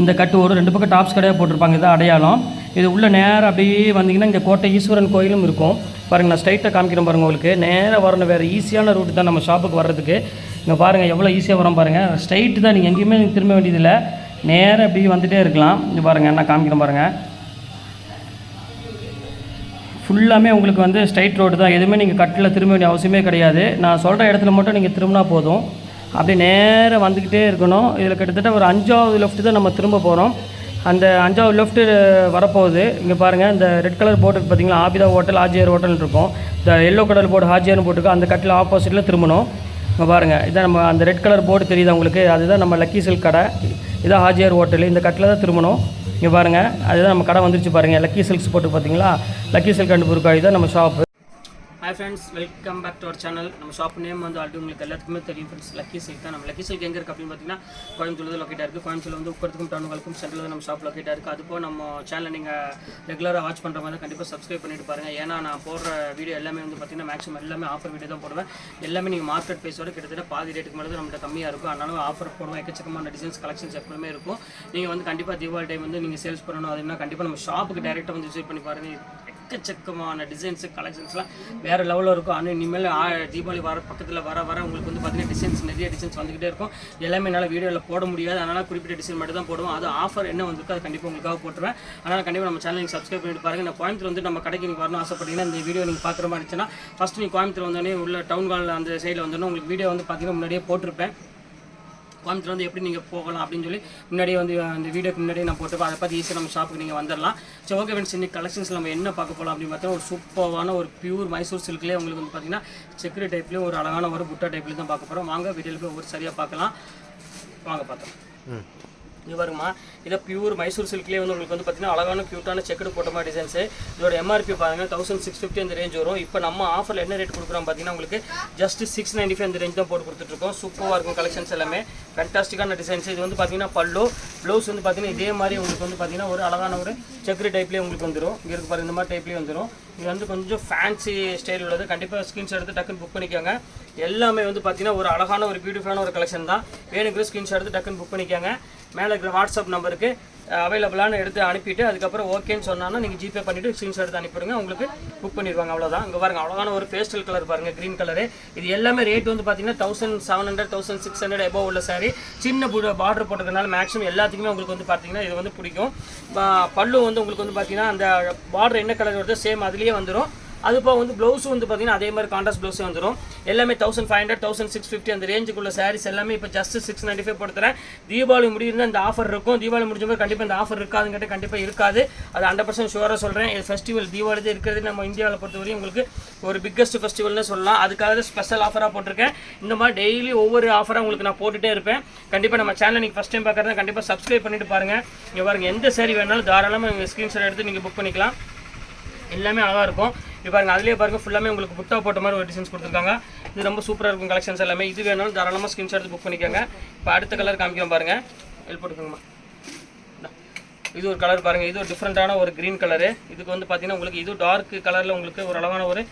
இந்த கட்டு வரும் ரெண்டு பக்கம் டாப்ஸ் கடையாக போட்டிருப்பாங்க இதான் அடையாளம். இது உள்ள நேராக அப்படியே வந்தீங்கன்னா இங்கே கோட்டை ஈஸ்வரன் கோயிலும் இருக்கும். பாருங்கள் நான் ஸ்ட்ரைட்டாக காமிக்கிறேன் பாருங்கள் உங்களுக்கு. நேராக வரணும் வேறு ஈஸியான ரூட் தான் நம்ம ஷாப்புக்கு வர்றதுக்கு. இங்கே பாருங்கள் எவ்வளோ ஈஸியாக வரோம் பாருங்கள் ஸ்ட்ரைட்டு தான் நீங்கள் எங்கேயுமே திரும்ப வேண்டியதில்லை. நேராக அப்படியே வந்துகிட்டே இருக்கலாம். இங்கே பாருங்கள் நான் காமிக்கிறேன் பாருங்கள் ஃபுல்லாமே உங்களுக்கு வந்து ஸ்ட்ரைட் ரோடு தான். எதுவுமே நீங்கள் கட்டில் திரும்ப வேண்டிய அவசியமே கிடையாது. நான் சொல்கிற இடத்துல மட்டும் நீங்கள் திரும்பினா போதும். அப்படி நேராக வந்துக்கிட்டே இருக்கணும். இதில் கிட்டத்தட்ட ஒரு அஞ்சாவது லெஃப்ட் தான் நம்ம திரும்ப போகிறோம் அந்த அஞ்சாவது லெஃப்ட்டு வரப்போகுது. இங்கே பாருங்கள் இந்த ரெட் கலர் போர்டு பார்த்தீங்களா ஆபிதா ஹோட்டல் ஆஜியர் ஹோட்டல்னு இருக்கும். இந்த எல்லோ கலர் போர்டு ஹாஜியர்னு போட்டுருக்கு. அந்த கட்டில் ஆப்போசிட்டில் திரும்பணும். இங்கே பாருங்கள் இதான் நம்ம அந்த ரெட் கலர் போர்டு தெரியுது உங்களுக்கு? அதுதான் நம்ம லக்கி சில்க் கடை. இதான் ஹாஜியார் ஹோட்டல் இந்த கட்டில் தான் திரும்பணும். இங்கே பாருங்கள் அதுதான் நம்ம கடை வந்துருச்சு பாருங்கள் லக்கி சில்க்ஸ் போட்டு பார்த்தீங்களா லக்கி சில்க் அண்ட் புருக்காய் தான் நம்ம shop hi friends welcome back to our channel நம்ம ஷாப் நேம் வந்து ஆல்ரெடி உங்களுக்கு எல்லாத்துக்குமே தெரியும் ஃப்ரெண்ட்ஸ் லக்கி சில்க் தான். நம்ம லக்கி சில்க் எங்கே இருக்குது அப்படின்னு பார்த்தீங்கன்னா கோயம்புத்தூர் தான் லொக்கேட்டாக இருக்குது கோயம்புத்தூர் வந்து உட்கறதுக்கும் டவுனுக்கும் சென்டரில் நம்ம ஷாப் லொக்கேட்டாக இருக்குது அதுபோல் நம்ம சேனலை நீங்கள் ரெகுலராக வாட்ச் பண்ணுற மாதிரி கண்டிப்பாக சப்ஸ்கிரைப் பண்ணிட்டு பாருங்கள் ஏன்னா நான் போடுற வீடியோ எல்லாமே வந்து பார்த்தீங்கன்னா மேக்ஸிமம் எல்லாமே ஆஃபர் வீடியோ தான் போடுவேன். எல்லாமே நீங்கள் மார்க்கெட் பேஸோட கிட்டத்தட்ட பாதி ரேட்டுக்கு மட்டும் தான் நம்மகிட்ட கம்மியாக இருக்கும். அதனால ஆஃபர் போடுவோம் எக்கச்சக்கமான டிசைன்ஸ் கலெக்ஷன்ஸ் எப்பவுமே இருக்கும். நீங்கள் வந்து கண்டிப்பாக தீபாவளி டைம் வந்து நீங்கள் சேல்ஸ் பண்ணணும் அதுனா கண்டிப்பாக நம்ம ஷாப்புக்கு டேரெக்டாக வந்து விசிட் பண்ணி பாருங்கள் எக்கச்சக்கமான டிசைன்ஸு கலெக்ஷன்ஸ்லாம் வேறு லெவலில் இருக்கும். ஆனால் இனிமேல் தீபாவளி வர பக்கத்தில் வர வர உங்களுக்கு வந்து பார்த்தீங்கன்னா டிசைன்ஸ் நிறைய டிசைன்ஸ் வந்துக்கிட்டே இருக்கும். எல்லாமே என்னால் வீடியோவில் போட முடியாது. அதனால் குறிப்பிட்ட டிசைன் மட்டும் தான் போடுவோம். அது ஆஃபர் என்ன வந்திருக்கோ அது கண்டிப்பாக உங்களுக்காக போட்டுருவேன். அதனால் கண்டிப்பாக நம்ம சேனல் நீங்கள் சப்ஸ்கிரைப் பண்ணிட்டு பாருங்கள் நான் கோயம்புத்தூர் வந்து நம்ம கடைக்கு நீங்கள் வரணும் ஆசைப்பட்டீங்கன்னா இந்த வீடியோ நீங்கள் பார்க்குற மாதிரி இருந்துச்சுன்னா ஃபஸ்ட்டு நீங்கள் கோயம்புத்தூர் வந்தோடனே உள்ள டவுன் ஹால் அந்த சைடில் வந்தோடனே உங்களுக்கு வீடியோ வந்து பார்த்தீங்கன்னா முன்னாடியே போட்டிருப்பேன். கோயம்புத்தூர் வந்து எப்படி நீங்கள் போகலாம் அப்படின்னு சொல்லி முன்னாடியே வந்து அந்த வீடியோக்கு முன்னாடியே நான் போட்டுப்பேன் அதை பார்த்து ஈஸியாக நம்ம ஷாப்புக்கு நீங்கள் வந்துடலாம் சரி ஓகே ஃப்ரெண்ட்ஸ் இன்னைக்கு கலெக்ஷன்ஸ் நம்ம என்ன பார்க்க போகலாம் அப்படின்னு பார்த்தா ஒரு சூப்பரான ஒரு பியூர் மைசூர் சில்க்லேயே உங்களுக்கு வந்து பார்த்தீங்கன்னா செக்குரி டைப்லேயும் ஒரு அழகான ஒரு புட்டா டைப்லேயும் தான் பார்க்க போகிறோம் வாங்க வீடியோவில் போய் ஒரு சரியாக பார்க்கலாம். வாங்க பார்த்தோம் இது வருமா இதை பியூர் மைசூர் சில்க்லேயே வந்து உங்களுக்கு வந்து பார்த்தீங்கன்னா அழகான க்யூட்டான செக்குடு போட்ட மாதிரி டிசைன்ஸு இதோட எம்ஆர்பி பாருங்க தௌசண்ட் சிக்ஸ் ஃபிஃப்டி அந்த ரேஞ்ச் வரும். இப்போ நம்ம ஆஃபரில் என்ன ரேட் கொடுக்குறோம் பார்த்தீங்கன்னா உங்களுக்கு ஜஸ்ட் சிக்ஸ் நைன்டி ஃபைவ் அந்த ரேஞ்ச் தான் போட்டு கொடுத்துட்ருக்கோம் சூப்பராக இருக்கும் கலெக்ஷன்ஸ் எல்லாமே. ஃபேன்டாஸ்டிக்கான டிசைன்ஸ் இது வந்து பார்த்தீங்கன்னா பல்லு ப்ளவுஸ் வந்து பார்த்தீங்கன்னா இதே மாதிரி உங்களுக்கு வந்து பார்த்தீங்கன்னா ஒரு அழகான ஒரு செக்குரி டைப்லேயே உங்களுக்கு வந்துடும் இங்கே இருக்கு பாருங்க இந்த மாதிரி டைப்லேயே வந்துடும் இது வந்து கொஞ்சம் ஃபேன்சி ஸ்டைல் உள்ளது. கண்டிப்பாக ஸ்க்ரீன்ஷாட் எடுத்து டக்குன்னு புக் பண்ணிக்கோங்க. எல்லாமே வந்து பார்த்தீங்கன்னா ஒரு அழகான ஒரு பியூட்டிஃபுல்லான ஒரு கலெக்ஷன் தான். வேணுங்கிற ஸ்க்ரீன்ஷாட் எடுத்து டக்குன்னு புக் பண்ணிக்கோங்க. மேலே இருக்கிற வாட்ஸ்அப் நம்பருக்கு அவைலபிளான எடுத்து அனுப்பிட்டு அதுக்கப்புறம் ஓகேன்னு சொன்னால் நீங்கள் ஜிபே பண்ணிவிட்டு ஸ்க்ரீன்ஷாட் எடுத்து அனுப்பிடுங்க. உங்களுக்கு புக் பண்ணிடுவாங்க. அவ்வளோதான் இங்கே பாருங்க அழகான ஒரு பேஸ்டல் கலர் பாருங்கள் க்ரீன் கலரு இது எல்லாமே ரேட் வந்து பார்த்தீங்கன்னா thousand seven hundred thousand six hundred above உள்ள சாரி சின்ன பார்டர் போட்டதுனால மேக்ஸிமம் எல்லாத்துக்குமே உங்களுக்கு வந்து பார்த்தீங்கன்னா இது வந்து பிடிக்கும். பல்லு வந்து உங்களுக்கு வந்து பார்த்தீங்கன்னா அந்த பார்டர் என்ன கலர் வருதோ சேம் அதுலேயே வந்துடும் அது போக வந்து ப்ளவுஸும் வந்து பார்த்தீங்கன்னா அதே மாதிரி கான்ட்ராஸ்ட் ப்ளவுஸே வந்துடும் எல்லாமே thousand five hundred thousand six fifty அந்த ரேஞ்சுக்குள்ள சாரீஸ் எல்லாமே இப்போ ஜஸ்ட் சிக்ஸ் நைன்டி ஃபைவ் போட்டுறேன் தீபாவளி முடியிருந்தா இந்த ஆஃபர் இருக்கும். தீபாவளி முடிஞ்ச போது கண்டிப்பாக இந்த ஆஃபர் இருக்காதுங்கிட்ட கண்டிப்பாக இருக்காது. அது ஹண்ட்ரட் பர்சன்ட் ஷுவராக சொல்கிறேன் இது ஃபெஸ்டிவல் தீபாவளி தான் இருக்கிறது. நம்ம இந்தியாவில் பொறுத்தவரையும் உங்களுக்கு ஒரு பிக்கஸ்ட் ஃபெஸ்டிவல்னு சொல்லலாம். அதுக்காக தான் ஸ்பெஷல் ஆஃபராக போட்டிருக்கேன். இந்த மாதிரி டெய்லி ஒவ்வொரு ஆஃபராக உங்களுக்கு நான் போட்டுகிட்டே இருப்பேன். கண்டிப்பாக நம்ம சேனல் நீங்கள் ஃபஸ்ட் டைம் பார்க்குறதா கண்டிப்பாக சப்ஸ்கிரைப் பண்ணிட்டு பாருங்கள் இங்கே பாருங்கள் எந்த சேரீ வேணாலும் தாராளமாக ஸ்க்ரீன்ஷாட் எடுத்து நீங்கள் புக் பண்ணிக்கலாம். எல்லாமே அழகாக இருக்கும். இப்போ பாருங்க அதுலேயே பாருங்க ஃபுல்லாமே உங்களுக்கு புட்டா போட்ட மாதிரி ஒரு டிசைன்ஸ் கொடுத்துருக்காங்க. இது ரொம்ப சூப்பராக இருக்கும் கலெக்ஷன்ஸ் எல்லாமே. இது வேணாலும் தாராளமாக ஸ்கிரீன்ஷாட் எடுத்து புக் பண்ணிக்கோங்க. இப்போ அடுத்த கலர் காமிக்கிறோம் பாருங்க. ஹெல்ப் போட்டுக்கோங்கம்மா. இது ஒரு கலர் பாருங்க. இது ஒரு டிஃப்ரெண்ட்டான ஒரு க்ரீன் கலரு இதுக்கு வந்து பார்த்தீங்கன்னா உங்களுக்கு இது டார்க் கலரில் உங்களுக்கு ஒரு அளவான ஒரு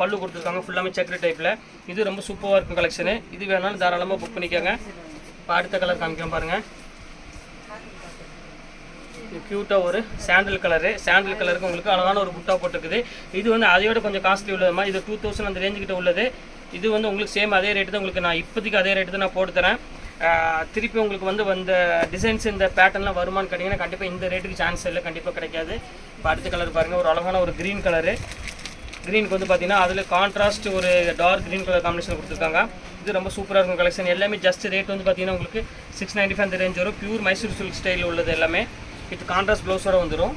பல்லு கொடுத்துருக்காங்க. ஃபுல்லாமே செக்ரி டைப்பில் இது ரொம்ப சூப்பராக இருக்கும் கலெக்ஷனு இது வேணாலும் தாராளமாக புக் பண்ணிக்கோங்க. இப்போ அடுத்த கலர் காமிக்கிறோம் பாருங்கள் க்யூட்டாக ஒரு சாண்டில் கலரு சாண்டில் கலருக்கு உங்களுக்கு அழகான ஒரு புட்டா போட்டிருக்குது. இது வந்து அதையோட கொஞ்சம் காஸ்ட்லி உள்ளதுமா? இது டூ தௌசண்ட் அந்த ரேஞ்சுக்கிட்ட உள்ளது. இது வந்து உங்களுக்கு சேம் அதே ரேட்டு தான் உங்களுக்கு நான் இப்போதைக்கு அதே ரேட்டு தான் நான் போட்டு தரேன். திருப்பி உங்களுக்கு வந்து வந்த டிசைன்ஸ் இந்த பேட்டர்ன்லாம் வருமான்னு கேட்டிங்கன்னா கண்டிப்பாக இந்த ரேட்டுக்கு சான்ஸ் இல்லை கண்டிப்பாக கிடைக்காது. இப்போ அடுத்த கலர் பாருங்கள் ஒரு அழகான ஒரு க்ரீன் கலரு க்ரீனுக்கு வந்து பார்த்தீங்கன்னா அதில் கான்ட்ராஸ்ட் ஒரு டார்க் க்ரீன் கலர் காம்பினேஷன் கொடுத்துருக்காங்க. இது ரொம்ப சூப்பராக இருக்கும் கலெக்ஷன் எல்லாமே ஜஸ்ட் ரேட் வந்து பார்த்தீங்கன்னா உங்களுக்கு சிக்ஸ் நைன்ட்டி ஃபைவ் அந்த ரேஞ்ச் வரும். பியூர் மைசூர் சில்க் ஸ்டைல் உள்ளது எல்லாமே. வித் கான்ட்ராஸ்ட் ப்ளவுஸோடு வந்துடும்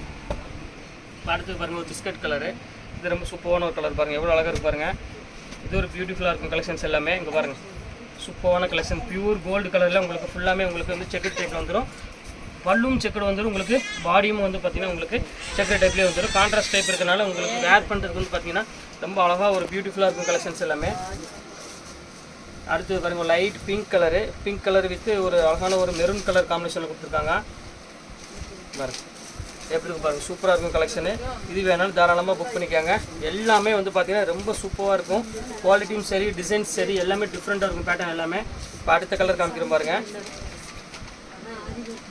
அடுத்து பாருங்கள் ஒரு பிஸ்கட் கலரு இது ரொம்ப சூப்பரான ஒரு கலர் பாருங்கள் எவ்வளோ அழகாக இருக்கு பாருங்கள் இது ஒரு பியூட்டிஃபுல்லாக இருக்கும் கலெக்ஷன்ஸ் எல்லாமே. இங்கே பாருங்கள் சூப்பரான கலெக்ஷன் பியூர் கோல்டு கலரில் உங்களுக்கு ஃபுல்லாமே உங்களுக்கு வந்து செக்கட் டைப்பில் வந்துடும் பல்லும் செக்குடு வந்துடும் உங்களுக்கு பாடியும் வந்து பார்த்திங்கன்னா உங்களுக்கு செக்குடு டைப்லேயே வந்துடும் கான்ட்ராஸ்ட் டைப் இருக்கனால உங்களுக்கு வேர் பண்ணுறதுக்கு வந்து பார்த்தீங்கன்னா ரொம்ப அழகாக ஒரு பியூட்டிஃபுல்லாக இருக்கும் கலெக்ஷன்ஸ் எல்லாமே. அடுத்து பாருங்கள் light pink colour pink colour with ஒரு அழகான ஒரு மெரூன் கலர் காம்பினேஷனில் கொடுத்துருக்காங்க. பாருங்க. எப்படி இருக்கு பாருங்கள் சூப்பராக இருக்கும் கலெக்ஷனு இது வேணாலும் தாராளமாக புக் பண்ணிக்கோங்க. எல்லாமே வந்து பார்த்தீங்கன்னா ரொம்ப சூப்பராக இருக்கும். குவாலிட்டியும் சரி டிசைன்ஸ் சரி எல்லாமே டிஃப்ரெண்ட்டாக இருக்கும் பேட்டர்ன் எல்லாமே. இப்போ அடுத்த கலர் காமிக்கிறோம் பாருங்க.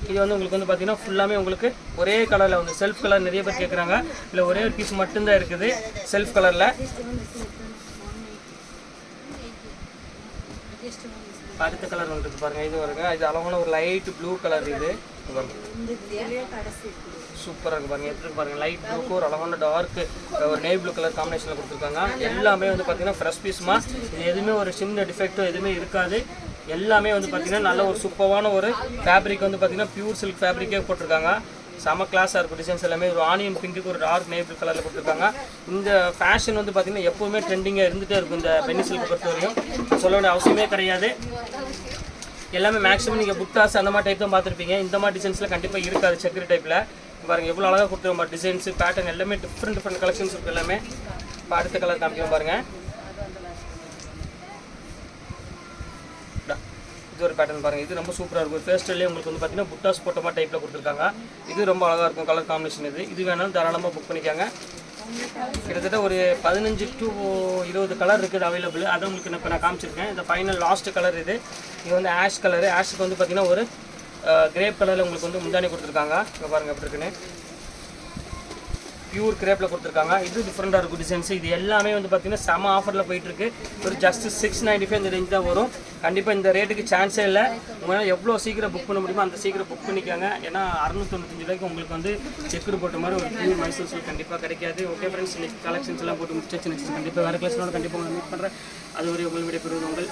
இது வந்து உங்களுக்கு வந்து பார்த்தீங்கன்னா ஃபுல்லாமே உங்களுக்கு ஒரே கலரில் வந்து செல்ஃப் கலர் நிறைய பேர் கேட்குறாங்க இல்லை ஒரே ஒரு பீஸ் மட்டும்தான் இருக்குது செல்ஃப் கலரில் அடுத்த கலர் வந்துருக்கு பாருங்கள் இது வருங்க இது அழகான ஒரு லைட் ப்ளூ கலர் இது. சூப்பராக இருக்கு பாருங்க எப்படி பாருங்க. லைட் ப்ளூக்கு ஒரு அழகான டார்க் ஒரு நேவ் ப்ளூ கலர் காம்பினேஷனில் கொடுத்துருக்காங்க. எல்லாமே வந்து பார்த்தீங்கன்னா ஃப்ரெஷ் பீஸ்மா இது எதுவுமே ஒரு சின்ன டிஃபெக்ட்டோ எதுவுமே இருக்காது. எல்லாமே வந்து பார்த்தீங்கன்னா நல்ல ஒரு சூப்பரான ஒரு ஃபேப்ரிக் வந்து பார்த்தீங்கன்னா பியூர் சில்க் ஃபேப்ரிக்கே போட்டிருக்காங்க. செம கிளாஸாக இருக்கும் டிசைன்ஸ் எல்லாமே. ஒரு ஆனியன் பிங்க்கு ஒரு டார்க் நேபிள் கலரில் கொடுத்துருக்காங்க. இந்த ஃபேஷன் வந்து பார்த்தீங்கன்னா எப்போவுமே ட்ரெண்டிங்காக இருந்துகிட்டே இருக்கும் இந்த பென்னிசில் பொறுத்த வரையும் சொல்ல வேண்டிய அவசியமே கிடையாது. எல்லாமே மேக்ஸிமம் நீங்கள் புத்தாஸ் அந்த மாதிரி டைப் தான் பார்த்துருப்பீங்க. இந்த மாதிரி டிசைன்ஸில் கண்டிப்பாக இருக்காது செக்கரி டைப்பில் பாருங்கள் எவ்வளோ அழகாக கொடுத்துருவோம் டிசைன்ஸ் பேட்டர்ன் எல்லாமே டிஃப்ரெண்ட் டிஃப்ரெண்ட் கலெக்ஷன்ஸ் இருக்குது எல்லாமே. இப்போ அடுத்த கலர் காமிக்கிறோம் பாருங்கள் இது ஒரு பேட்டர்ன் பாருங்கள் இது ரொம்ப சூப்பராக இருக்கும். ஃபேஸ்டல்லே உங்களுக்கு வந்து பார்த்தீங்கன்னா புட்டாஸ் போட்ட டைப்பில் கொடுத்துருக்காங்க. இது ரொம்ப அழகாக இருக்கும் கலர் காம்பினேஷன் இது. இது வேணாலும் தாராளமாக புக் பண்ணிக்கோங்க. கிட்டத்தட்ட ஒரு பதினஞ்சு டு இருபது கலர் இருக்குது அவைலபிள் அதை உங்களுக்கு நான் இப்போ நான் காமிச்சிருக்கேன். இந்த ஃபைனல் லாஸ்ட் கலர் இது. இது வந்து ஆஷ் கலரு ஆஷுக்கு வந்து பார்த்தீங்கன்னா ஒரு கிரேப் கலரில் உங்களுக்கு வந்து முந்தானி கொடுத்துருக்காங்க. இப்போ பாருங்கள் எப்படி இருக்குன்னு. பியூர் கிரேப்பில் கொடுத்துருக்காங்க. இது டிஃப்ரெண்ட்டாக இருக்கும் டிசைன்ஸ் இது எல்லாமே வந்து பார்த்தீங்கன்னா செம ஆஃபரில் போயிட்டுருக்கு. ஒரு ஜஸ்ட் சிக்ஸ் நைன்டி ஃபைவ் இந்த ரேஞ்ச் தான் வரும். கண்டிப்பாக இந்த ரேட்டுக்கு சான்ஸே இல்லை. உங்களால் எவ்வளோ சீக்கிரம் புக் பண்ண முடியுமோ அந்த சீக்கிரம் புக் பண்ணிக்கோங்க. ஏன்னா அறுநூத்தொண்ணூத்தஞ்சு ரூபாய்க்கு உங்களுக்கு வந்து செக்குடு போட்ட மாதிரி ஒரு பியூர் மைசூர் சில்க் கண்டிப்பாக கிடைக்காது. ஓகே ஃப்ரெண்ட்ஸ் இன்னைக்கு கலெக்ஷன்ஸ் எல்லாம் போட்டு முடிச்சு நெக்ஸ்ட் கண்டிப்பாக வேறு கிளாஸ்லாம் கண்டிப்பாக உங்களை மீட் பண்ணுறேன் அது ஒரு உங்களுக்கு விடைபெறுவது உங்கள்